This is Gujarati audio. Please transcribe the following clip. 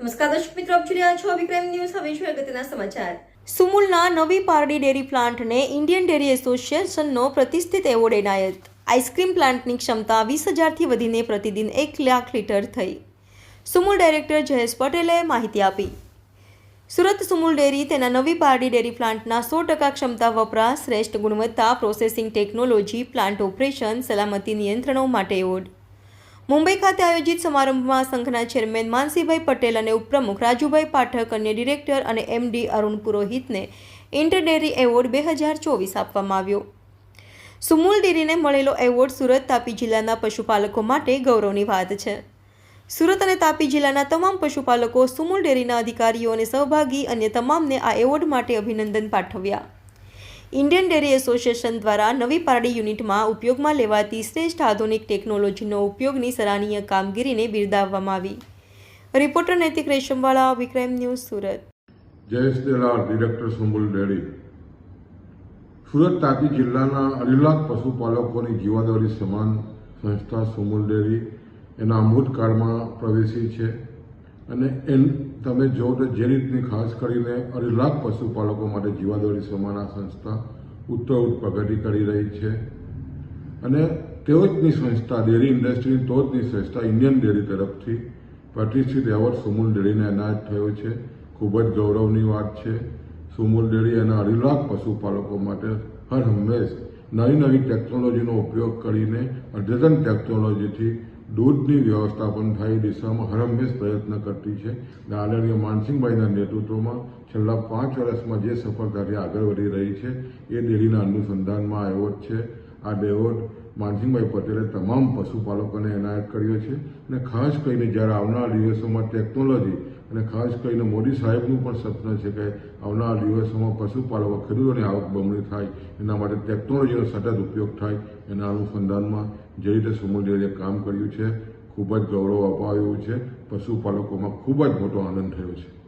નમસ્કાર દર્શક મિત્રો, આપ જોઈ રહ્યા છો વિક્રમ ન્યૂઝ. હવે છે અગત્યના સમાચાર. સુમુલના નવી પારડી ડેરી પ્લાન્ટને ઇન્ડિયન ડેરી એસોસિએશનનો પ્રતિષ્ઠિત એવોર્ડ એનાયત. આઈસ્ક્રીમ પ્લાન્ટની ક્ષમતા વીસ હજારથી વધીને પ્રતિદિન એક લાખ લીટર થઈ. સુમુલ ડાયરેક્ટર જયેશ પટેલે માહિતી આપી. સુરત સુમુલ ડેરી તેના નવી પારડી ડેરી પ્લાન્ટના સો ટકા ક્ષમતા વપરાશ શ્રેષ્ઠ ગુણવત્તા પ્રોસેસિંગ ટેકનોલોજી પ્લાન્ટ ઓપરેશન સલામતી નિયંત્રણો માટે એવોર્ડ. મુંબઈ ખાતે આયોજિત સમારંભમાં સંઘના ચેરમેન માનસીભાઈ પટેલ અને ઉપપ્રમુખ રાજુભાઈ પાઠક અન્ય ડિરેક્ટર અને એમડી અરુણ પુરોહિતને ઇન્ટર ડેરી એવોર્ડ બે હજાર ચોવીસ આપવામાં આવ્યો. સુમુલ ડેરીને મળેલો એવોર્ડ સુરત તાપી જિલ્લાના પશુપાલકો માટે ગૌરવની વાત છે. સુરત અને તાપી જિલ્લાના તમામ પશુપાલકો સુમુલ ડેરીના અધિકારીઓ અને સહભાગી અન્ય તમામને આ એવોર્ડ માટે અભિનંદન પાઠવ્યા. ઇન્ડિયન ડેરી એસોસિએશન દ્વારા નવી પારડી યુનિટમાં ઉપયોગમાં લેવાતી શ્રેષ્ઠ આધુનિક ટેકનોલોજીનો ઉપયોગની સરાહનીય કામગીરીને બિરદાવવામાં આવી. Reporter Naitik Reshamwala, Vikram news, Surat. Jayesh Delar director Sumul dairy. Surat Tapi જિલ્લાના અઢી પશુપાલકોની જીવાદોરી સમાન સંસ્થા સુમુલ ડેરી એના અમૃતકાળમાં પ્રવેશી છે. અને એન તમે જો તો જે રીતની ખાસ કરીને અઢી લાખ પશુપાલકો માટે જીવાદોરી સમાના સંસ્થા ઉત્તરોત્તર પ્રગતિ કરી રહી છે. અને તેઓ જની સંસ્થા ડેરી ઇન્ડસ્ટ્રીની તો જની સંસ્થા ઇન્ડિયન ડેરી તરફથી પ્રતિષ્ઠિત એવોર્ડ સુમુલ ડેરીને એનાયત થયો છે. ખૂબ જ ગૌરવની વાત છે. સુમુલ ડેરી એના અઢી લાખ પશુપાલકો માટે હર હંમેશ નવી નવી ટેકનોલોજીનો ઉપયોગ કરીને અદ્યતન ટેકનોલોજીથી દૂધની વ્યવસ્થાપન થાય એ દિશામાં હર પ્રયત્ન કરતી છે. આદરણીય માનસિંહભાઈના નેતૃત્વમાં છેલ્લા પાંચ વર્ષમાં જે સફળતાથી આગળ વધી રહી છે, એ ડેરીના અનુસંધાનમાં આવ્યો જ છે. આ એવોર્ડ માનસિંહભાઈ પટેલે તમામ પશુપાલકોને એનાયત કર્યો છે અને ખાસ કરીને જ્યારે આવનારા દિવસોમાં ટેકનોલોજી અને ખાસ કરીને મોદી સાહેબનું પણ સપનું છે કે આવનારા દિવસોમાં પશુપાલકો ખેડૂતોની આવક બમણી થાય, એના માટે ટેકનોલોજીનો સતત ઉપયોગ થાય, એના અનુસંધાનમાં જે રીતે સુમુલ ડેરીએ કામ કર્યું છે, ખૂબ જ ગૌરવ અપાવ્યું છે, પશુપાલકોમાં ખૂબ જ મોટો આનંદ થયો છે.